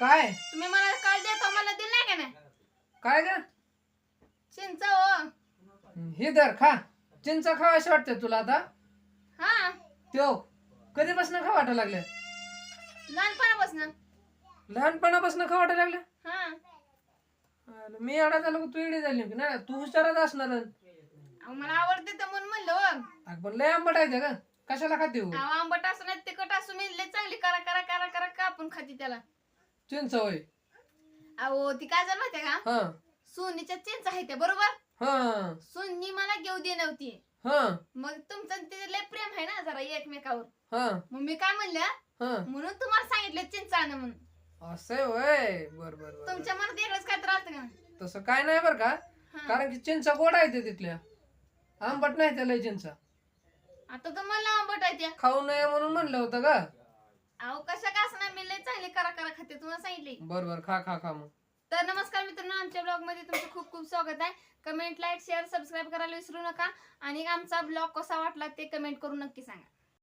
काय? तुम्ही मला काल देतो मला दिलं नाही का नाही? काय ग? चिंच हो. हे धर खा. चिंच खावायशी वाटते तुला आता. हा. त्यो कधीपासून खा वाटायला लागल्या लहानपणापासून. लहानपणापासून खा वाटायला लागल्या हा. अरे मी एवढा झालो का तू एवढी झाली की नाही तू हुशारच असणार अहो, मला आवडते तर म्हणून म्हणलं. हो. अगं पण लय आंबट आहे ते का कशाला खाते हो? अहो, आंबट असं नाही तिखट असं मी लय चांगली करा करा करा करा कापून खाती त्याला. चिंच होय. अहो ती काय झालं माहितीये का? हा. सोनीच्या चिंच आहे त्या बरोबर? हा. सोनी मला घेऊ दे नव्हती. हा. मग तुमचं आणि तिचं लय प्रेम आहे ना जरा एकमेकावर. हा. मग मी काय म्हणलं हा. म्हणून तुम्हाला सांगितलं चिंच आणं म्हणून. असं आहे होय. बर बर बर तुमच्या मनात वेगळंच काय त्रास का? तसं काय नाही बर का. हा. कारण की चिंचा गोड आहे ते तिथल्या. आंबट नाही त्याला चिंचा. आता तर मला आंबट आहे त्या. खाऊ नये म्हणून म्हणलं होतं का अहो कशा का असं नाही मी लय चांगली करा करा खाते तुम्हाला सांगितले. बर बर खा खा खा मग. तर नमस्कार मित्रांनो आमच्या ब्लॉगमध्ये तुमचं खूप खूप स्वागत आहे. कमेंट लाईक शेअर सबस्क्राईब करायला विसरू नका. आणि आमचा ब्लॉग कसा वाटला ते कमेंट करून नक्की सांगा.